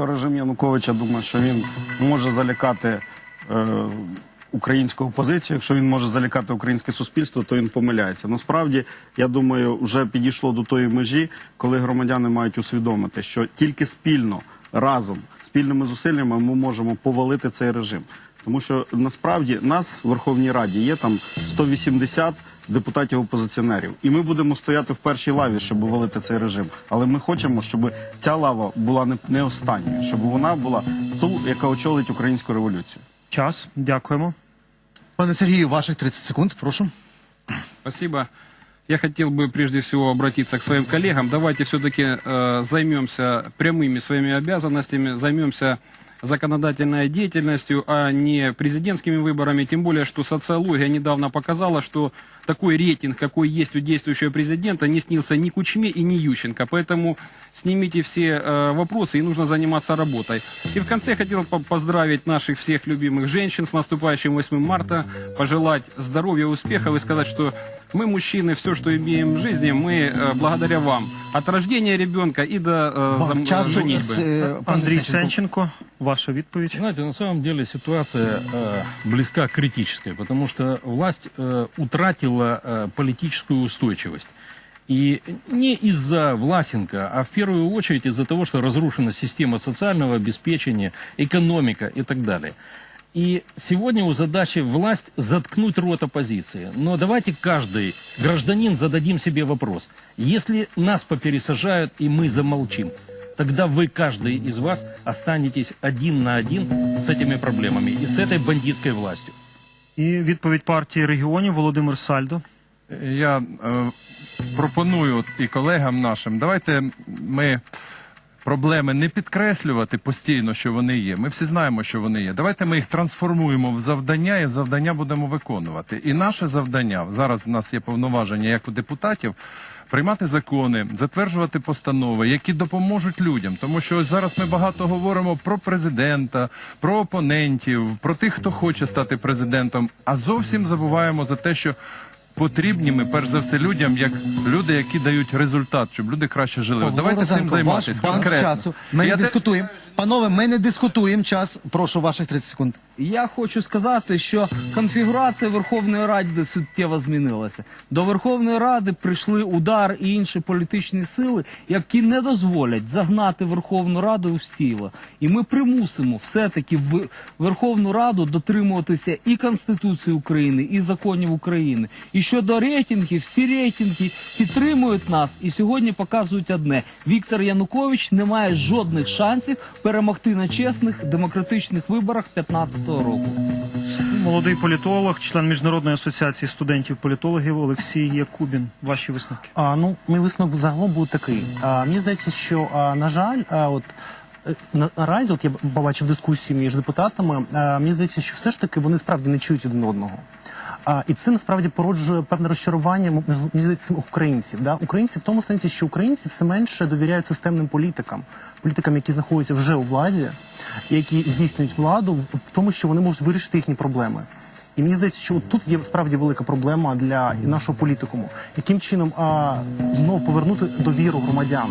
що режим Януковича думає, що він може залякати е, українську опозицію. Якщо він може залякати українське суспільство, то він помиляється. Насправді, я думаю, вже підійшло до тої межі, коли громадяни мають усвідомити, що тільки спільно разом, спільними зусиллями ми можемо повалити цей режим. Тому що насправді нас в Верховній Раді є там 180 депутатів опозиціонерів, і ми будемо стояти в першій лаві, щоб валити цей режим. Але ми хочемо, щоб ця лава була не, не останньою, щоб вона була ту, яка очолить українську революцію. Час. Дякуємо. Пане Сергію, ваших 30 секунд, прошу. Спасибо. Я хотел бы прежде всего обратиться к своим коллегам. Давайте все-таки э, займемся прямыми своими обязанностями, займемся законодательной деятельностью, а не президентскими выборами. Тем более, что социология недавно показала, что такой рейтинг, какой есть у действующего президента, не снился ни Кучме и ни Ющенко. Поэтому снимите все э, вопросы и нужно заниматься работой. И в конце хотел по- поздравить наших всех любимых женщин с наступающим 8 марта, пожелать здоровья, успехов и сказать, что мы, мужчины, все, что имеем в жизни, мы э, благодаря вам. От рождения ребенка и до э, зам- Часу женитьбы. е, пане Андрій Сенченко. Сенченко, ваша відповідь. Знаете, на самом деле ситуация э, близка к критической, потому что власть э, утратила э, политическую устойчивость. И не из-за Власенко, а в первую очередь из-за того, что разрушена система социального обеспечения, экономика и так далее. И сегодня у задачи власть заткнуть рот оппозиции. Но давайте каждый гражданин зададим себе вопрос. Если нас попересажают и мы замолчим, тогда вы, каждый из вас, останетесь один на один с этими проблемами и с этой бандитской властью. І відповідь партії регіонів Володимир Сальдо. Я е, пропоную і колегам нашим, давайте ми проблеми не підкреслювати постійно, що вони є. Ми всі знаємо, що вони є. Давайте ми їх трансформуємо в завдання, і завдання будемо виконувати. І наше завдання зараз в нас є повноваження як у депутатів. Приймати закони, затверджувати постанови, які допоможуть людям, тому що ось зараз ми багато говоримо про президента, про опонентів, про тих, хто хоче стати президентом, а зовсім забуваємо за те, що потрібні ми перш за все людям, як люди, які дають результат, щоб люди краще жили. Павло Давайте цим займатися Ваш банк конкретно. часу. Ми Я не те- дискутуємо. Панове, ми не дискутуємо час. Прошу ваших 30 секунд. Я хочу сказати, що конфігурація Верховної Ради суттєво змінилася. До Верховної Ради прийшли удар і інші політичні сили, які не дозволять загнати Верховну Раду у стіло. І ми примусимо все-таки в Верховну Раду дотримуватися і Конституції України, і законів України. І щодо рейтингів, всі рейтинги підтримують нас і сьогодні показують одне: Віктор Янукович не має жодних шансів перемогти на чесних демократичних виборах 15-го року. Молодий політолог, член міжнародної асоціації студентів політологів Олексій Якубін. Ваші висновки. А, ну, мій висновок загалом був такий. А, мені здається, що, а, на жаль, а, от, наразі, от я побачив дискусії між депутатами, мені здається, що все ж таки вони справді не чують один одного. І це насправді породжує певне розчарування мені здається українців. Да? Українці в тому сенсі, що українці все менше довіряють системним політикам, політикам, які знаходяться вже у владі, які здійснюють владу в, тому, що вони можуть вирішити їхні проблеми. І мені здається, що тут є справді велика проблема для нашого політикуму. Яким чином а, знову повернути довіру громадян?